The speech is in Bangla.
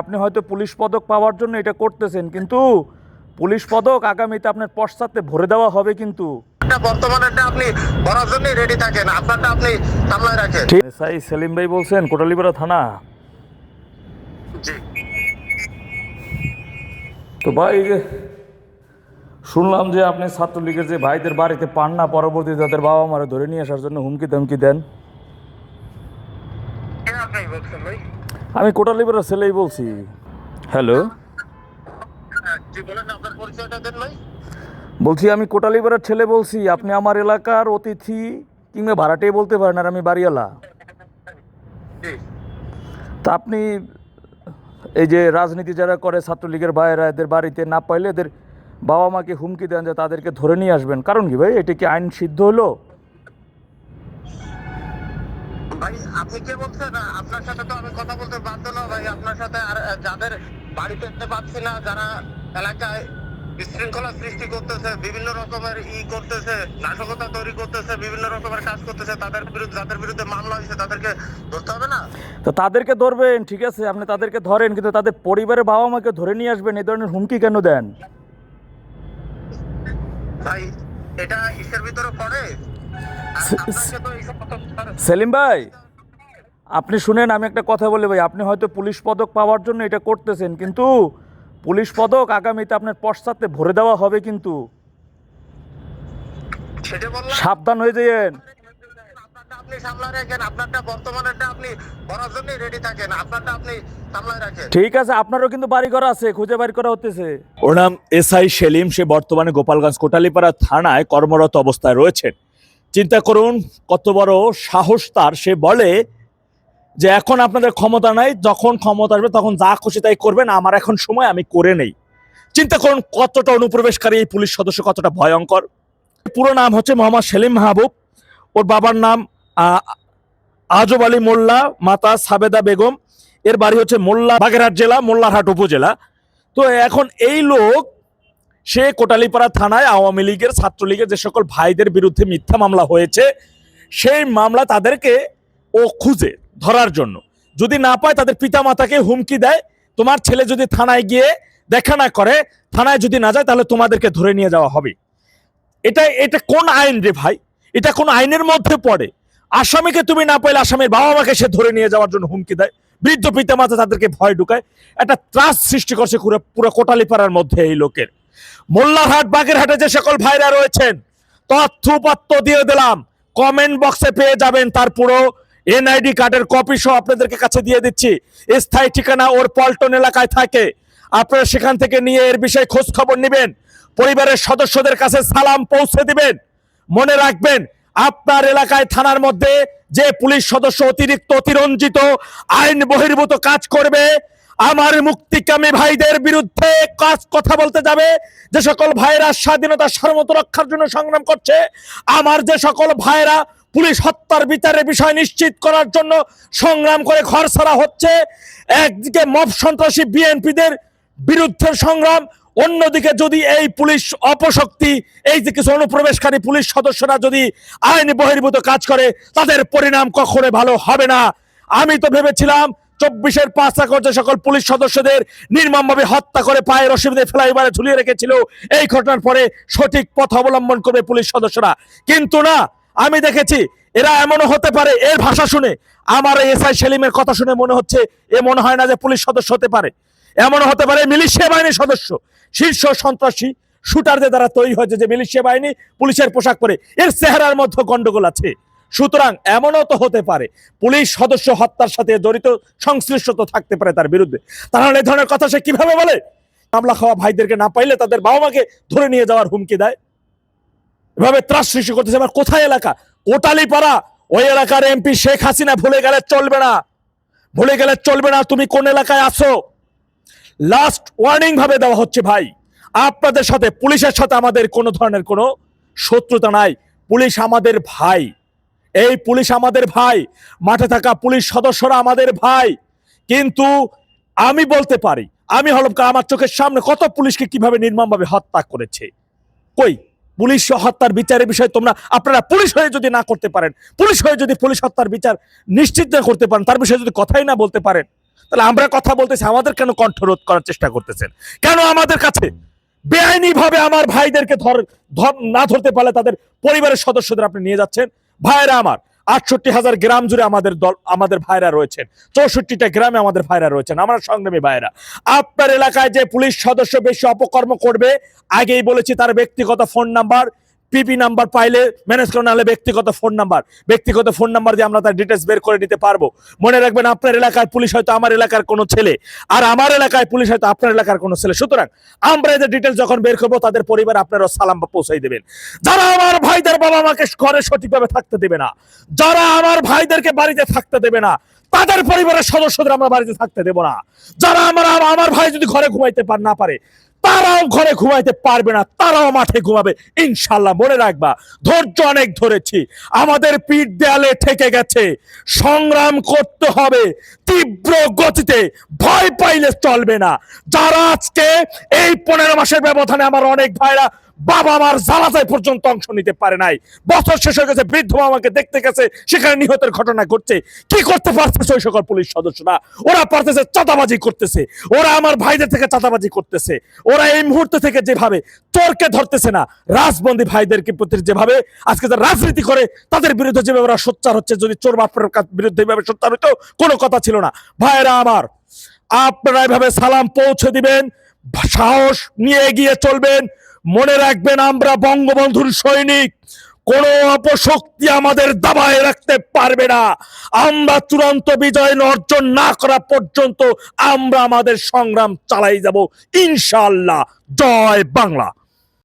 আপনি হয়তো পুলিশ পদক পাওয়ার জন্য এটা করতেছেন কিন্তু পুলিশ পদক আগামীতে আপনার পশ্চাতে ভরে দেওয়া হবে কিন্তু। বর্তমানেটা আপনি করার জন্যই রেডি থাকেন আপনারটা আপনি সামলায় রাখেন। সাই সেলিম ভাই বলছেন কোটালিপাড়া থানা। তো ভাই যে শুনলাম যে আপনি ছাত্রলীগের যে ভাইদের বাড়িতে পান না পরবর্তী তাদের বাবা মারা ধরে নিয়ে আসার জন্য হুমকি ধমকি দেন ভাই? আমি কোটালিপাড়া ছেলেই বলছি। হ্যালো হ্যাঁ, বলছি আমি কোটালিপাড়ার ছেলে বলছি। আপনি আমার এলাকার অতিথি কিংবা ভাড়াটেই বলতে পারেন আর আমি বাড়িওয়ালা। তা আপনি এই যে রাজনীতি যারা করে ছাত্রলীগের ভাইয়েরা এদের বাড়িতে না পাইলে এদের বাবা মাকে হুমকি দেন যে তাদেরকে ধরে নিয়ে আসবেন। কারণ কি ভাই এটা কি আইন সিদ্ধ হলো? ভাই আপনি কে বলছেন? আপনার সাথে তো আমি কথা বলতে বাধ্য না ভাই। আপনার সাথে আর যাদের বাড়িতে যেতে পারছি না যারা এলাকায় বিশৃঙ্খলা সৃষ্টি করতেছে বিভিন্ন রকমের ই করতেছে নাশকতা তৈরি করতেছে বিভিন্ন রকমের কাজ করতেছে তাদের বিরুদ্ধে যাদের বিরুদ্ধে মামলা হয়েছে তাদেরকে ধরতে হবে না? তো তাদেরকে ধরবেন ঠিক আছে? আপনি তাদেরকে ধরেন কিন্তু তাদের পরিবারের বাবা মাকে ধরে নিয়ে আসবেন এই ধরনের হুমকি কেন দেন? ভাই এটা ইসের ভিতরে পড়ে। সেলিম ভাই আপনি শুনেন আমি একটা কথা বলি ভাই আপনি হয়তো পুলিশ পদক পাওয়ার জন্য এটা করতেছেন কিন্তু পুলিশ পদক আগামীতে আপনার পশ্চাতে ভরে দেওয়া হবে কিন্তু। সেটা সাবধান হয়ে রাখেন ঠিক আছে আপনারও কিন্তু বাড়ি করা আছে খুঁজে বাড়ি করা হতেছে। ওর নাম এসআই সেলিম সে বর্তমানে গোপালগঞ্জ কোটালীপাড়া থানায় কর্মরত অবস্থায় রয়েছেন। চিন্তা করুন, কত বড় সাহস তার। সে বলে যে, এখন আপনাদের ক্ষমতা নাই, যখন ক্ষমতা আসবে তখন যা খুশি তাই করবেন, আমার এখন সময়, আমি করে নেই। চিন্তা করুন, কতটা অনুপ্রবেশকারী এই পুলিশ সদস্য, কতটা ভয়ঙ্কর। পুরো নাম হচ্ছে মোহাম্মদ সেলিম মাহবুব। ওর বাবার নাম আজব আলী মোল্লা, মাতা সাবেদা বেগম। এর বাড়ি হচ্ছে মোল্লা বাগেরহাট জেলা, মোল্লারহাট উপজেলা। তো এখন এই লোক সে কোটালীপাড়া থানায় আওয়ামী লীগের, ছাত্রলীগের যে সকল ভাইদের বিরুদ্ধে মিথ্যা মামলা হয়েছে, সেই মামলা তাদেরকে ও খুঁজে ধরার জন্য। যদি না পায়, তাদের পিতামাতাকে হুমকি দেয়। তোমার ছেলে যদি থানায় গিয়ে দেখা না করে, থানায় যদি না যায়, তাহলে তোমাদেরকে ধরে নিয়ে যাওয়া হবে। এটা এটা কোন আইন রে ভাই? এটা কোন আইনের মধ্যে পড়ে? আসামিকে তুমি না পাইলে আসামির বাবা মাকে সে ধরে নিয়ে যাওয়ার জন্য হুমকি দেয়। বৃদ্ধ পিতামাতা তাদেরকে ভয় ঢুকায়। একটা ত্রাস সৃষ্টি করছে পুরো পুরো কোটালীপাড়ার মধ্যে এই লোকের। মোল্লারহাট, বাগেরহাটে যে সকল ভাইরা রয়েছেন, তথ্য উপাত্ত দিয়ে দিলাম। কমেন্ট বক্সে পেয়ে যাবেন তার পুরো এনআইডি কার্ডের কপি সহ আপনাদেরকে কাছে দিয়ে দিচ্ছি। স্থায়ী ঠিকানা ওর পল্টন এলাকায় থাকে। আপনারা সেখান থেকে নিয়ে এর বিষয়ে খোঁজ খবর নেবেন। পরিবারের সদস্যদের কাছে সালাম পৌঁছে দিবেন। মনে রাখবেন, আপনার এলাকায় থানার মধ্যে যে পুলিশ সদস্য অতিরিক্ত অতিরঞ্জিত, আইন বহির্ভূত কাজ করবে আমার মুক্তিকামী ভাইদের বিরুদ্ধে কাজ কথা বলতে যাবে। যে সকল ভাইরা স্বাধীনতা সার্বত রক্ষার জন্য সংগ্রাম করছে, আমার যে সকল ভাইরা পুলিশ হত্যার বিচারের বিষয় নিশ্চিত করার জন্য সংগ্রাম করে ঘর ছাড়া হচ্ছে, একদিকে মব সন্ত্রাসী বিএনপিদের বিরুদ্ধে সংগ্রাম, অন্যদিকে যদি এই পুলিশ অপশক্তি, এই যে কিছু অনুপ্রবেশকারী পুলিশ সদস্যরা যদি আইন বহির্ভূত কাজ করে, তাদের পরিণাম কখনো ভালো হবে না। আমি তো ভেবেছিলাম চব্বিশের পাঁচ একর সকল পুলিশ সদস্যদের নির্মমভাবে হত্যা করে পায়ের অসুবিধে ফ্লাইওভারে ঝুলিয়ে রেখেছিল। এই ঘটনার পরে সঠিক পথ অবলম্বন করবে পুলিশ সদস্যরা। কিন্তু না, আমি দেখেছি, এরা এমনও হতে পারে, এর ভাষা শুনে। আমার এসআই সেলিমের কথা শুনে মনে হচ্ছে, এ মনে হয় না যে পুলিশ সদস্য হতে পারে। এমন হতে পারে মিলিশিয়া বাহিনীর সদস্য, শীর্ষ সন্ত্রাসী, শুটারদের দ্বারা তৈরি হয়েছে যে মিলিশিয়া বাহিনী পুলিশের পোশাক পরে। এর চেহারার মধ্যে গন্ডগোল আছে। সুতরাং এমনও তো হতে পারে, পুলিশ সদস্য হত্যার সাথে জড়িত সংশ্লিষ্টতা থাকতে পারে তার বিরুদ্ধে। তাহলে এই ধরনের কথা সে কীভাবে বলে? মামলা খাওয়া ভাইদেরকে না পাইলে তাদের বাবা মাকে ধরে নিয়ে যাওয়ার হুমকি দেয়? এভাবে ত্রাস সৃষ্টি করতেছে। আমার কোথায় এলাকা? কোটালীপাড়া। ওই এলাকার এমপি শেখ হাসিনা ভুলে গেলে চলবে না। ভুলে গেলে চলবে না। তুমি কোন এলাকায় আছো? লাস্ট ওয়ার্নিং ভাবে দেওয়া হচ্ছে ভাই। আপনাদের সাথে, পুলিশের সাথে আমাদের কোনো ধরনের কোনো শত্রুতা নাই। পুলিশ আমাদের ভাই। এই পুলিশ আমাদের ভাই, মাঠে থাকা পুলিশ সদস্যরা আমাদের ভাই। কিন্তু আমি বলতে পারি, আমি হলম আমার চোখের সামনে কত পুলিশকে কীভাবে নির্মমভাবে হত্যা করেছে? কই? পুলিশ হত্যার বিচারের বিষয়ে তোমরা, আপনারা পুলিশ হয়ে যদি না করতে পারেন, পুলিশ হয়ে যদি পুলিশ হত্যার বিচার নিশ্চিত না করতে পারেন, তার বিষয়ে যদি কথাই না বলতে পারেন, তাহলে আমরা কথা বলতেছি, আমাদের কেন কণ্ঠরোধ করার চেষ্টা করতেছেন? কেন আমাদের কাছে বেআইনি ভাবে আমার ভাইদেরকে ধর- না ধরতে পারলে তাদের পরিবারের সদস্যদের আপনি নিয়ে যাচ্ছেন? ভাইরা আমার, আটষট্টি হাজার গ্রাম জুড়ে আমাদের দল, আমাদের ভাইরা রয়েছেন। চৌষট্টিটা গ্রামে আমাদের ভাইরা রয়েছেন, আমরা সংগ্রামী ভাইরা। আপনার এলাকায় যে পুলিশ সদস্য বেশি অপকর্ম করবে, আগেই বলেছি তার ব্যক্তিগত phone number P P number পাইলে ম্যানেজ করে নাহলে ব্যক্তিগত ফোন নাম্বার ব্যক্তিগত ফোন নাম্বার দিয়ে আমরা তার ডিটেলস বের করে নিতে পারব। মনে রাখবেন আপনার এলাকার পুলিশ হয়তো আমার এলাকার কোনো ছেলে। আর আমার এলাকায় পুলিশ হয়তো আপনার এলাকার কোনো ছেলে। সুতরাং আমরা এদের ডিটেলস যখন বের করব, তাদের পরিবার আপনারা সালাম পৌঁছাই দেবেন। যারা আমার ভাইদের বাবা মাকে ঘরে সঠিকভাবে থাকতে দেবে না, যারা আমার ভাইদেরকে বাড়িতে থাকতে দেবে না তাদের পরিবারের সদস্যদের আমরা বাড়িতে থাকতে দেব না। যারা আমার আমার ভাই যদি ঘরে ঘুমাইতে পার না পারে, তারাও ঘরে ঘুমাইতে পারবে না, তারাও মাঠে ঘুমাবে। ইনশাল্লাহ মনে রাখবা, ধৈর্য অনেক ধরেছি। আমাদের পিঠ দেয়ালে ঠেকে গেছে। সংগ্রাম করতে হবে, তীব্র গতিতে। ভয় পাইলে চলবে না। যারা আজকে এই পনেরো মাসের ব্যবধানে আমার অনেক ভাইরা বাবা মার জানাজায় পর্যন্ত অংশ নিতে পারে নাই। বছর শেষ হয়ে গেছে, বৃদ্ধ আমাকে দেখতে গেছে, সেখানে নিহতের ঘটনা ঘটছে। কি করতে পারতেছে ওই সকল পুলিশ সদস্যরা? ওরা পারতেছে চাঁদাবাজি করতেছে। ওরা আমার ভাইদের থেকে চাঁদাবাজি করতেছে। ওরা এই মুহূর্তে থেকে যেভাবে চোরকে ধরতেছে না, রাজবন্দী ভাইদেরকে প্রতি যেভাবে আজকে যারা রাজনীতি করে, তাদের বিরুদ্ধে যেভাবে ওরা সোচ্চার হচ্ছে, যদি চোর বাপের বিরুদ্ধে এভাবে সোচ্চার হইতো, কোনো কথা ছিল না। ভাইরা আমার, আপনারা এভাবে সালাম পৌঁছে দিবেন, সাহস নিয়ে এগিয়ে চলবেন। মনে রাখবেন, আমরা বঙ্গবন্ধুর সৈনিক। কোন অপশক্তি আমাদের দাবায় রাখতে পারবে না। আমরা চূড়ান্ত বিজয় অর্জন না করা পর্যন্ত আমরা আমাদের সংগ্রাম চালাই যাব। ইনশাল্লাহ জয় বাংলা।